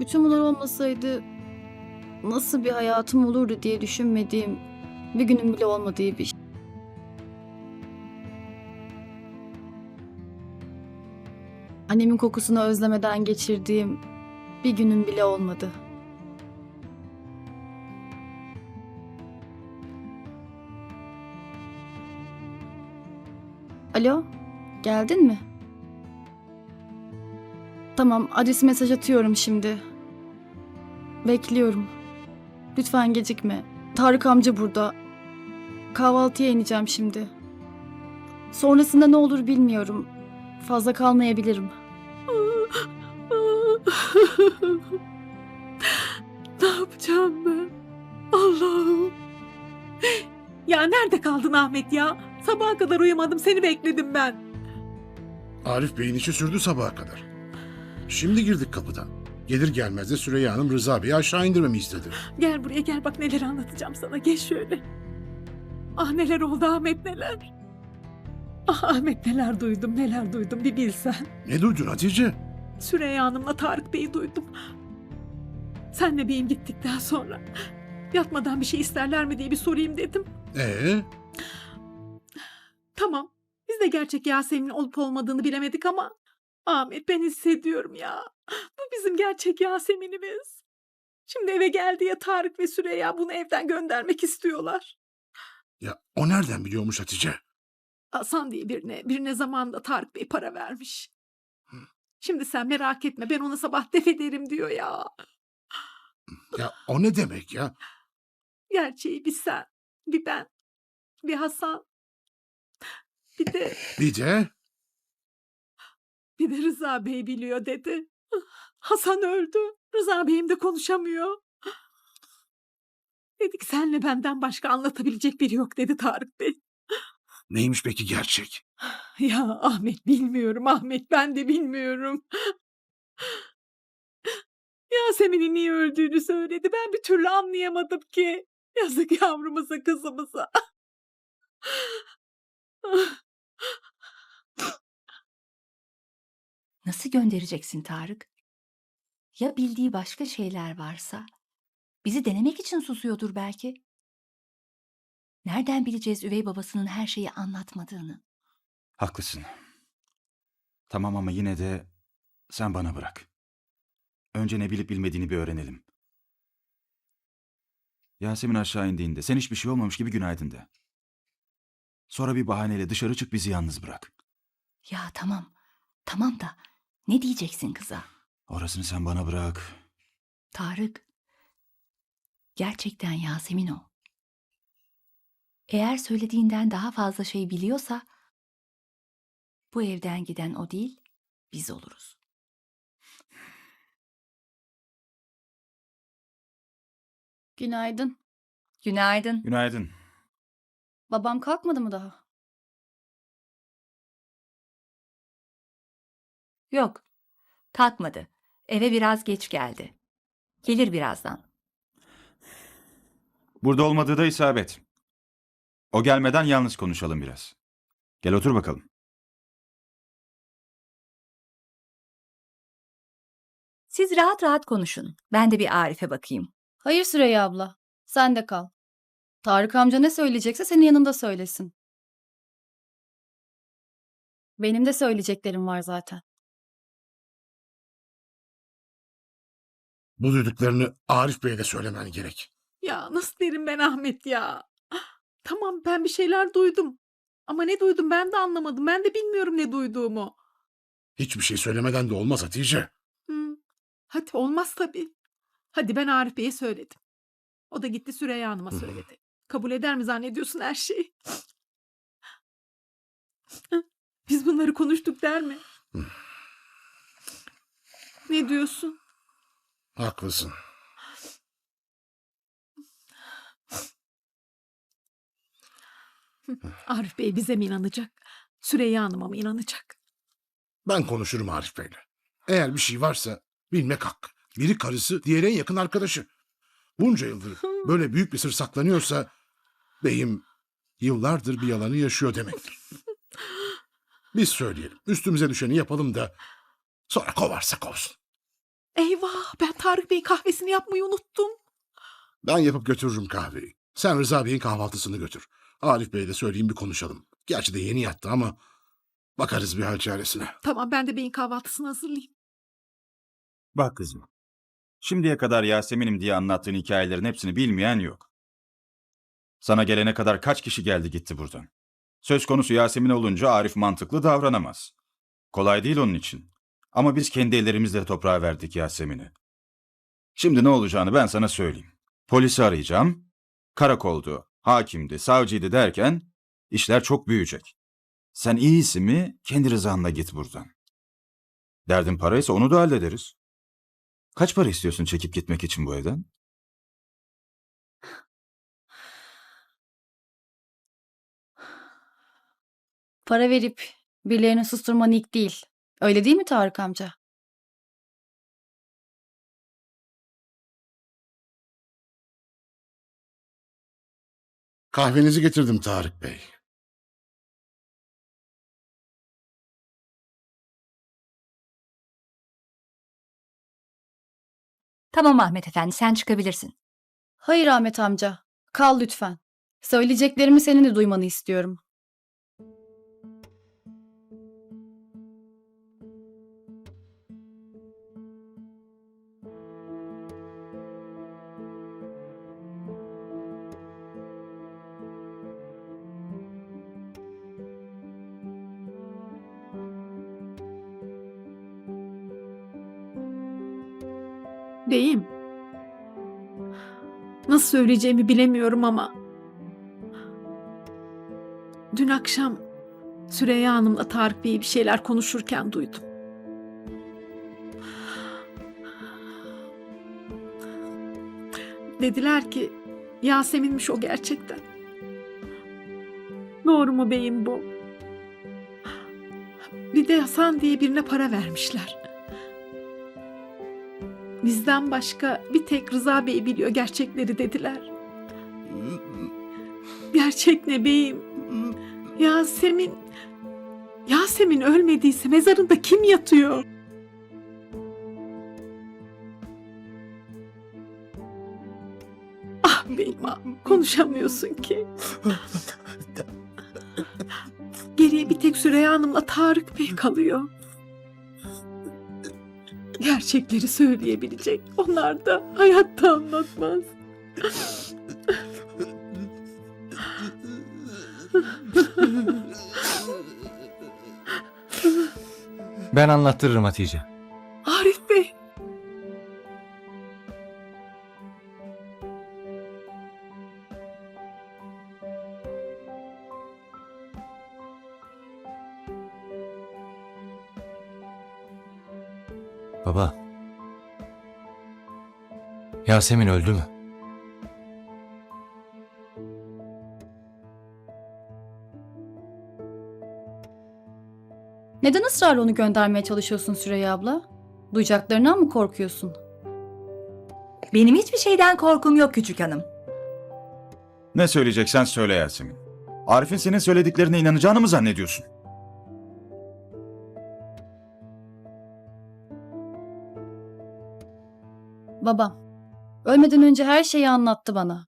Bütün bunlar olmasaydı nasıl bir hayatım olurdu diye düşünmediğim bir günün bile olmadığı bir şey. Annemin kokusunu özlemeden geçirdiğim bir günün bile olmadı. Alo, geldin mi? Tamam, adresi mesaj atıyorum şimdi. Bekliyorum. Lütfen gecikme. Tarık amca burada. Kahvaltıya ineceğim şimdi. Sonrasında ne olur bilmiyorum. Fazla kalmayabilirim. ne yapacağım ben? Allah'ım. Ya nerede kaldın Ahmet ya? Sabaha kadar uyumadım seni bekledim ben. Arif Bey'in işi sürdü sabaha kadar. Şimdi girdik kapıdan. Gelir gelmez de Süreyya Hanım Rıza Bey'i aşağı indirmemi istedi. Gel buraya gel bak neler anlatacağım sana. Geç şöyle. Ah neler oldu Ahmet neler. Ah Ahmet neler duydum neler duydum bir bilsen. Ne duydun Hatice? Süreyya Hanım'la Tarık Bey'i duydum. Senle beyim gittikten sonra yatmadan bir şey isterler mi diye bir sorayım dedim. Ee, Tamam. Biz de gerçek Yasemin olup olmadığını bilemedik ama Ahmet ben hissediyorum ya. Bu bizim gerçek Yasemin'imiz. Şimdi eve geldi ya Tarık ve Süreyya bunu evden göndermek istiyorlar. ya o nereden biliyormuş Hatice? Hasan diye birine, birine zamanında Tarık Bey para vermiş. Şimdi sen merak etme ben ona sabah def ederim diyor ya. Ya o ne demek ya? Gerçeği bir sen, bir ben, bir Hasan. Bir de Bir de Bir de Rıza Bey biliyor dedi. Hasan öldü. Rıza Bey'im de konuşamıyor. Dedik senle benden başka anlatabilecek biri yok dedi Tarık Bey. neymiş peki gerçek? Ya Ahmet bilmiyorum Ahmet ben de bilmiyorum. Yasemin'in niye öldüğünü söyledi. Ben bir türlü anlayamadım ki. Yazık yavrumuza kızımıza. Nasıl göndereceksin Tarık? Ya bildiği başka şeyler varsa? Bizi denemek için susuyordur belki. Nereden bileceğiz üvey babasının her şeyi anlatmadığını? Haklısın. Tamam ama yine de sen bana bırak. Önce ne bilip bilmediğini bir öğrenelim. Yasemin aşağı indiğinde sen hiçbir şey olmamış gibi günaydın de. Sonra bir bahaneyle dışarı çık bizi yalnız bırak. Ya tamam, tamam da ne diyeceksin kıza? Orasını sen bana bırak. Tarık, gerçekten Yasemin o. Eğer söylediğinden daha fazla şey biliyorsa, bu evden giden o değil, biz oluruz. Günaydın. Günaydın. Günaydın. Babam kalkmadı mı daha? Yok, kalkmadı. Eve biraz geç geldi. Gelir birazdan. Burada olmadığı da isabet. O gelmeden yalnız konuşalım biraz. Gel otur bakalım. Siz rahat rahat konuşun. Ben de bir Arif'e bakayım. Hayır Süreyya abla. Sen de kal. Tarık amca ne söyleyecekse senin yanında söylesin. Benim de söyleyeceklerim var zaten. Bu duyduklarını Arif Bey'e de söylemen gerek. Ya nasıl derim ben Ahmet ya? Tamam ben bir şeyler duydum. Ama ne duydum ben de anlamadım. Ben de bilmiyorum ne duyduğumu. Hiçbir şey söylemeden de olmaz Hatice. Hı. Hadi olmaz tabii. Hadi ben Arif Bey'e söyledim. O da gitti Süreyya Hanım'a Hı. söyledi. Kabul eder mi zannediyorsun her şeyi? Biz bunları konuştuk der mi? Hı. Ne diyorsun? Haklısın. Arif Bey bize mi inanacak? Süreyya Hanım'a mı inanacak? Ben konuşurum Arif Bey'le. Eğer bir şey varsa bilmek hak. Biri karısı, diğeri en yakın arkadaşı. Bunca yıldır böyle büyük bir sır saklanıyorsa beyim yıllardır bir yalanı yaşıyor demektir. Biz söyleyelim, üstümüze düşeni yapalım da sonra kovarsa kovsun. Eyvah ben Tarık Bey'in kahvesini yapmayı unuttum. Ben yapıp götürürüm kahveyi. Sen Rıza Bey'in kahvaltısını götür. Arif Bey'e de söyleyeyim bir konuşalım. Gerçi de yeni yattı ama bakarız bir hal çaresine. Tamam ben de beyin kahvaltısını hazırlayayım. Bak kızım. Şimdiye kadar Yasemin'im diye anlattığın hikayelerin hepsini bilmeyen yok. Sana gelene kadar kaç kişi geldi gitti buradan. Söz konusu Yasemin olunca Arif mantıklı davranamaz. Kolay değil onun için. Ama biz kendi ellerimizle toprağa verdik Yasemin'i. Şimdi ne olacağını ben sana söyleyeyim. Polisi arayacağım. Karakoldu, hakimdi, savcıydı derken işler çok büyüyecek. Sen iyisi mi kendi rızanla git buradan. Derdin paraysa onu da hallederiz. Kaç para istiyorsun çekip gitmek için bu evden? Para verip birilerini susturman ilk değil. Öyle değil mi Tarık amca? Kahvenizi getirdim Tarık Bey. Tamam Ahmet Efendi sen çıkabilirsin. Hayır Ahmet amca. Kal lütfen. Söyleyeceklerimi senin de duymanı istiyorum. Söyleyeceğimi bilemiyorum ama. Dün akşam Süreyya Hanım'la Tarık Bey'i bir şeyler konuşurken duydum. Dediler ki Yasemin'miş o gerçekten. Doğru mu beyim bu? Bir de Hasan diye birine para vermişler. Bizden başka bir tek Rıza Bey biliyor gerçekleri dediler. Gerçek ne beyim? Yasemin... Yasemin ölmediyse mezarında kim yatıyor? Ah beyim ah, konuşamıyorsun ki. Geriye bir tek Süreyya Hanım'la Tarık Bey kalıyor. Gerçekleri söyleyebilecek. Onlar da hayatta anlatmaz. Ben anlattırırım Hatice. Yasemin öldü mü? Neden ısrarla onu göndermeye çalışıyorsun Süreyya abla? Duyacaklarından mı korkuyorsun? Benim hiçbir şeyden korkum yok küçük hanım. Ne söyleyeceksen söyle Yasemin. Arif'in senin söylediklerine inanacağını mı zannediyorsun? Babam. Ölmeden önce her şeyi anlattı bana.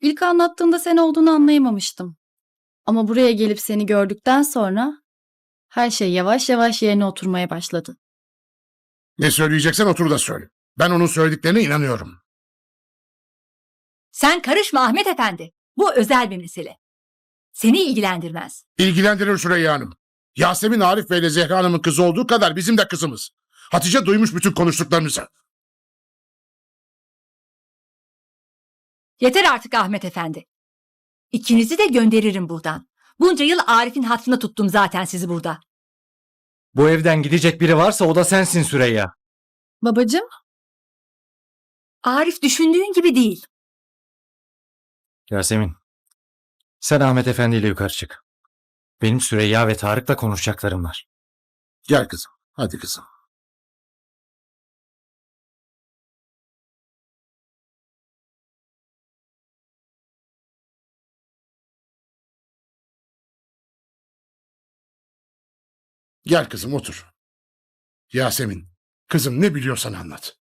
İlk anlattığında sen olduğunu anlayamamıştım. Ama buraya gelip seni gördükten sonra her şey yavaş yavaş yerine oturmaya başladı. Ne söyleyeceksen otur da söyle. Ben onun söylediklerine inanıyorum. Sen karışma Ahmet Efendi. Bu özel bir mesele. Seni ilgilendirmez. İlgilendirir Süreyya Hanım. Yasemin Arif Bey ile Zehra Hanım'ın kızı olduğu kadar bizim de kızımız. Hatice duymuş bütün konuştuklarımızı. Yeter artık Ahmet Efendi. İkinizi de gönderirim buradan. Bunca yıl Arif'in hatırına tuttum zaten sizi burada. Bu evden gidecek biri varsa o da sensin Süreyya. Babacığım, Arif düşündüğün gibi değil. Yasemin. Sen Ahmet Efendi ile yukarı çık. Benim Süreyya ve Tarık'la konuşacaklarım var. Gel kızım. Hadi kızım. Gel kızım otur. Yasemin, Kızım ne biliyorsan anlat.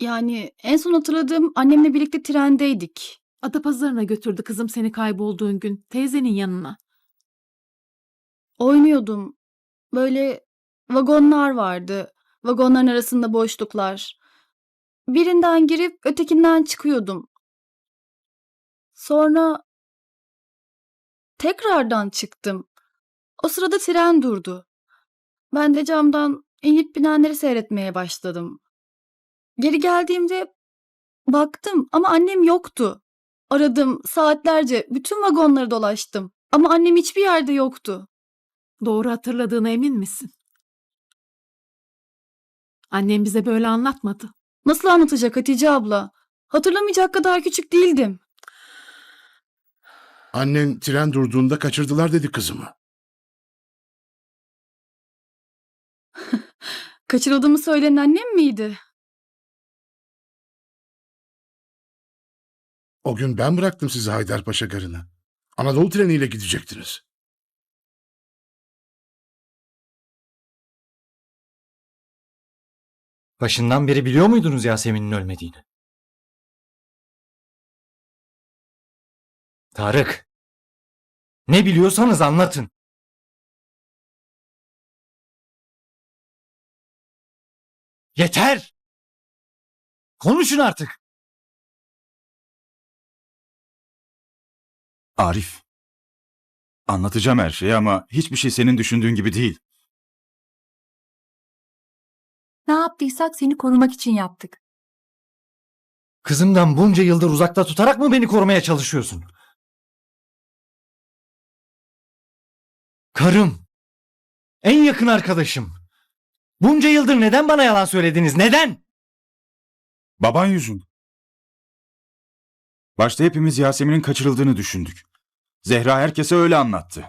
Yani en son hatırladığım annemle birlikte trendeydik. Adapazarı'na götürdü kızım seni kaybolduğun gün. Teyzenin yanına. Oynuyordum. Böyle vagonlar vardı. Vagonların arasında boşluklar. Birinden girip ötekinden çıkıyordum. Sonra tekrardan çıktım. O sırada tren durdu. Ben de camdan inip binenleri seyretmeye başladım. Geri geldiğimde baktım ama annem yoktu. Aradım saatlerce bütün vagonları dolaştım ama annem hiçbir yerde yoktu. Doğru hatırladığına emin misin? Annem bize böyle anlatmadı. Nasıl anlatacak Hatice abla? Hatırlamayacak kadar küçük değildim. Annen tren durduğunda kaçırdılar dedi kızımı. Kaçırıldığımı söyleyen annem miydi? O gün ben bıraktım sizi Haydarpaşa garına. Anadolu treniyle gidecektiniz. Başından beri biliyor muydunuz Yasemin'in ölmediğini? Tarık. Ne biliyorsanız anlatın. Yeter! Konuşun artık. Arif. Anlatacağım her şeyi ama hiçbir şey senin düşündüğün gibi değil. Ne yaptıysak seni korumak için yaptık. Kızımdan bunca yıldır uzakta tutarak mı beni korumaya çalışıyorsun? Karım. En yakın arkadaşım. Bunca yıldır neden bana yalan söylediniz? Neden? Baban yüzün. Başta hepimiz Yasemin'in kaçırıldığını düşündük. Zehra herkese öyle anlattı.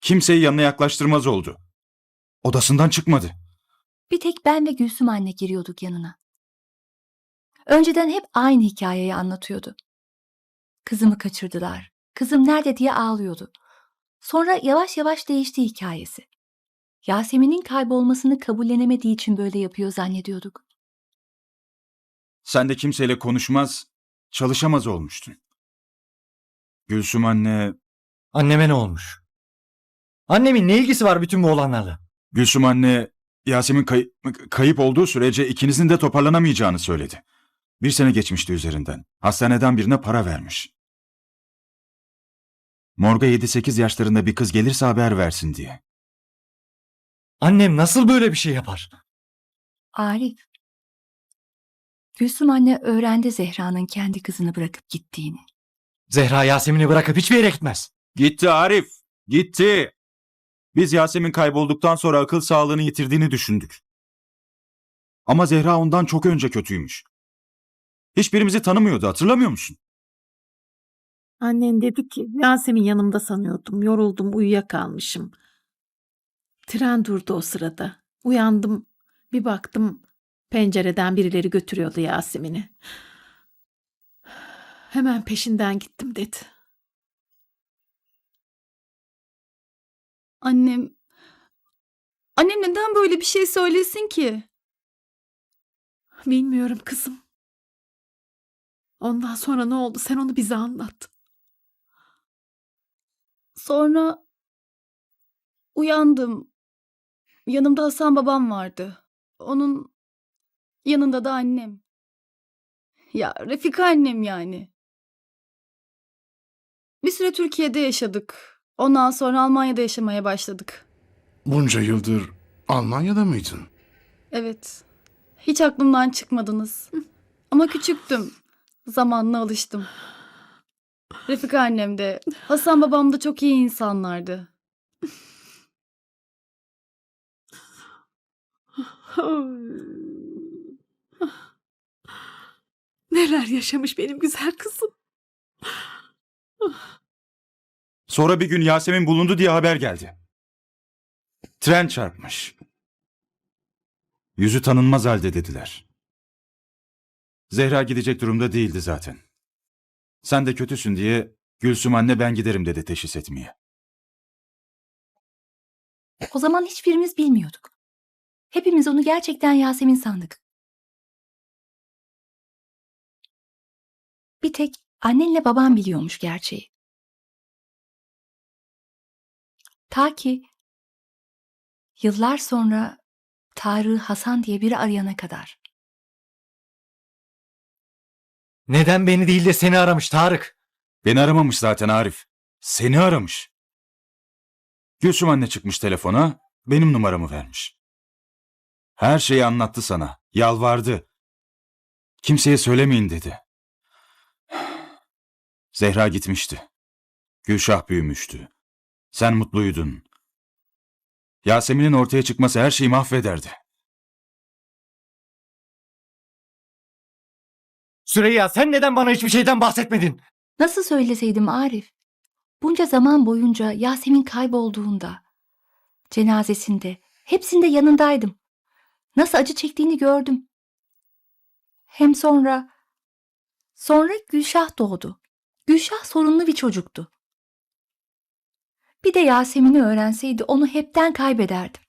Kimseyi yanına yaklaştırmaz oldu. Odasından çıkmadı. Bir tek ben ve Gülsüm anne giriyorduk yanına. Önceden hep aynı hikayeyi anlatıyordu. Kızımı kaçırdılar. Kızım nerede diye ağlıyordu. Sonra yavaş yavaş değişti hikayesi. Yasemin'in kaybolmasını kabullenemediği için böyle yapıyor zannediyorduk. Sen de kimseyle konuşmaz, çalışamaz olmuştun. Gülsüm anne, Anneme ne olmuş? Annemin ne ilgisi var bütün bu olanlarla? Gülsüm anne Yasemin kay- kayıp olduğu sürece ikinizin de toparlanamayacağını söyledi. Bir sene geçmişti üzerinden. Hastaneden birine para vermiş. Morga 7-8 yaşlarında bir kız gelirse haber versin diye. Annem nasıl böyle bir şey yapar? Arif. Gülsüm anne öğrendi Zehra'nın kendi kızını bırakıp gittiğini. Zehra Yasemin'i bırakıp hiçbir yere gitmez. Gitti Arif, gitti. Biz Yasemin kaybolduktan sonra akıl sağlığını yitirdiğini düşündük. Ama Zehra ondan çok önce kötüymüş. Hiçbirimizi tanımıyordu hatırlamıyor musun? Annen dedi ki Yasemin yanımda sanıyordum. Yoruldum uyuyakalmışım. Tren durdu o sırada. Uyandım. Bir baktım pencereden birileri götürüyordu Yasemin'i. Hemen peşinden gittim dedi. Annem... Annem neden böyle bir şey söylesin ki? Bilmiyorum kızım. Ondan sonra ne oldu sen onu bize anlat. Sonra uyandım. Yanımda Hasan babam vardı. Onun yanında da annem. Ya Refika annem yani. Bir süre Türkiye'de yaşadık. Ondan sonra Almanya'da yaşamaya başladık. Bunca yıldır Almanya'da mıydın? Evet. Hiç aklımdan çıkmadınız. Ama küçüktüm. Zamanla alıştım. Refika annem de, Hasan babam da çok iyi insanlardı. Neler yaşamış benim güzel kızım. Sonra bir gün Yasemin bulundu diye haber geldi. Tren çarpmış. Yüzü tanınmaz halde dediler. Zehra gidecek durumda değildi zaten. Sen de kötüsün diye Gülsüm anne ben giderim dedi teşhis etmeye. O zaman hiçbirimiz bilmiyorduk. Hepimiz onu gerçekten Yasemin sandık. Bir tek annenle baban biliyormuş gerçeği. Ta ki yıllar sonra Tarık'ı Hasan diye biri arayana kadar. Neden beni değil de seni aramış Tarık? Beni aramamış zaten Arif. Seni aramış. Gülsüm anne çıkmış telefona, benim numaramı vermiş. Her şeyi anlattı sana, yalvardı. Kimseye söylemeyin dedi. Zehra gitmişti. Gülşah büyümüştü. Sen mutluydun. Yasemin'in ortaya çıkması her şeyi mahvederdi. Süreyya sen neden bana hiçbir şeyden bahsetmedin? Nasıl söyleseydim Arif? Bunca zaman boyunca Yasemin kaybolduğunda, cenazesinde, hepsinde yanındaydım. Nasıl acı çektiğini gördüm. Hem sonra, sonra Gülşah doğdu. Gülşah sorunlu bir çocuktu. Bir de Yasemin'i öğrenseydi onu hepten kaybederdim.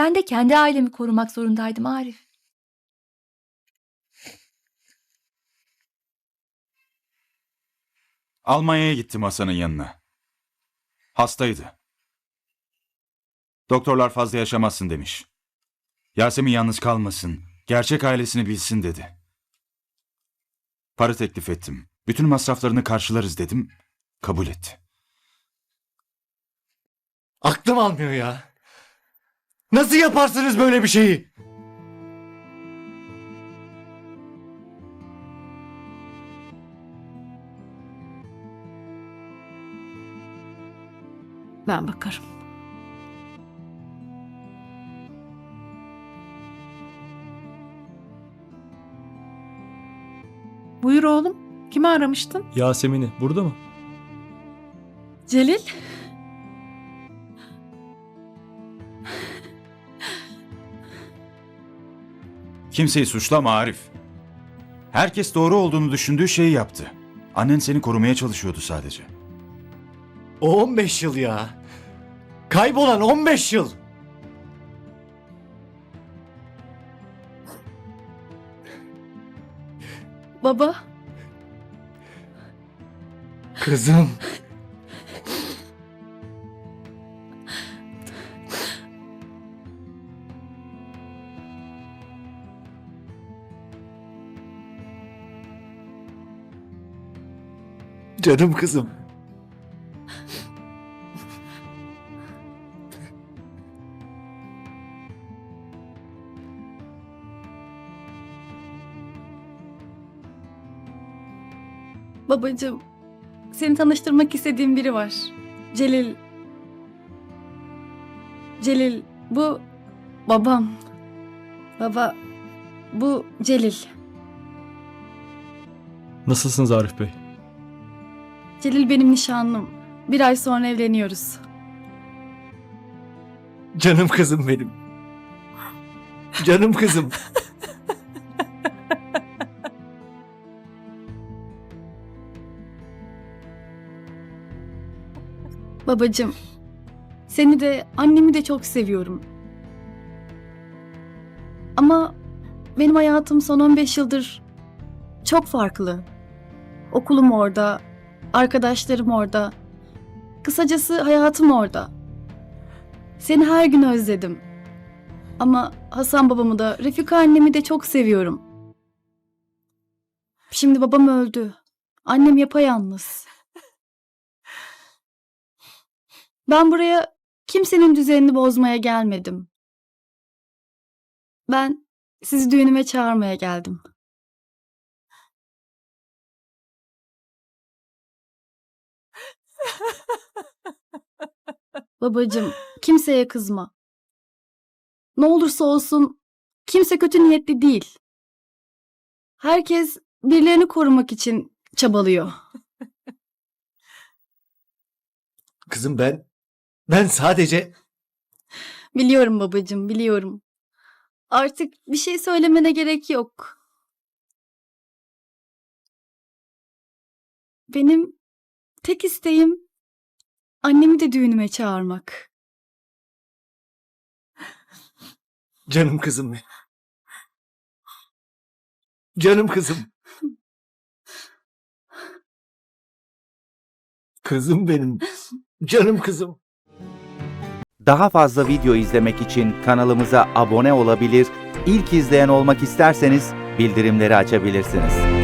Ben de kendi ailemi korumak zorundaydım Arif. Almanya'ya gittim Hasan'ın yanına. Hastaydı. Doktorlar fazla yaşamazsın demiş. Yasemin yalnız kalmasın, gerçek ailesini bilsin dedi. Para teklif ettim. Bütün masraflarını karşılarız dedim. Kabul etti. Aklım almıyor ya. Nasıl yaparsınız böyle bir şeyi? Ben bakarım. Buyur oğlum. Kimi aramıştın? Yasemin'i burada mı? Celil? Kimseyi suçlama Arif. Herkes doğru olduğunu düşündüğü şeyi yaptı. Annen seni korumaya çalışıyordu sadece. O 15 yıl ya. Kaybolan 15 yıl. Baba? Kızım. Canım kızım. Babacığım, seni tanıştırmak istediğim biri var. Celil. Celil, bu babam. Baba, bu Celil. Nasılsınız Arif Bey? Celil benim nişanlım. Bir ay sonra evleniyoruz. Canım kızım benim. Canım kızım. Babacığım, seni de annemi de çok seviyorum. Ama benim hayatım son 15 yıldır çok farklı. Okulum orada, arkadaşlarım orada. Kısacası hayatım orada. Seni her gün özledim. Ama Hasan babamı da, Refika annemi de çok seviyorum. Şimdi babam öldü. Annem yapayalnız. Ben buraya kimsenin düzenini bozmaya gelmedim. Ben sizi düğünüme çağırmaya geldim. Babacığım, kimseye kızma. Ne olursa olsun kimse kötü niyetli değil. Herkes birilerini korumak için çabalıyor. Kızım ben ben sadece Biliyorum babacığım, biliyorum. Artık bir şey söylemene gerek yok. Benim tek isteğim annemi de düğünüme çağırmak. Canım kızım benim. Canım kızım. Kızım benim. Canım kızım. Daha fazla video izlemek için kanalımıza abone olabilir, ilk izleyen olmak isterseniz bildirimleri açabilirsiniz.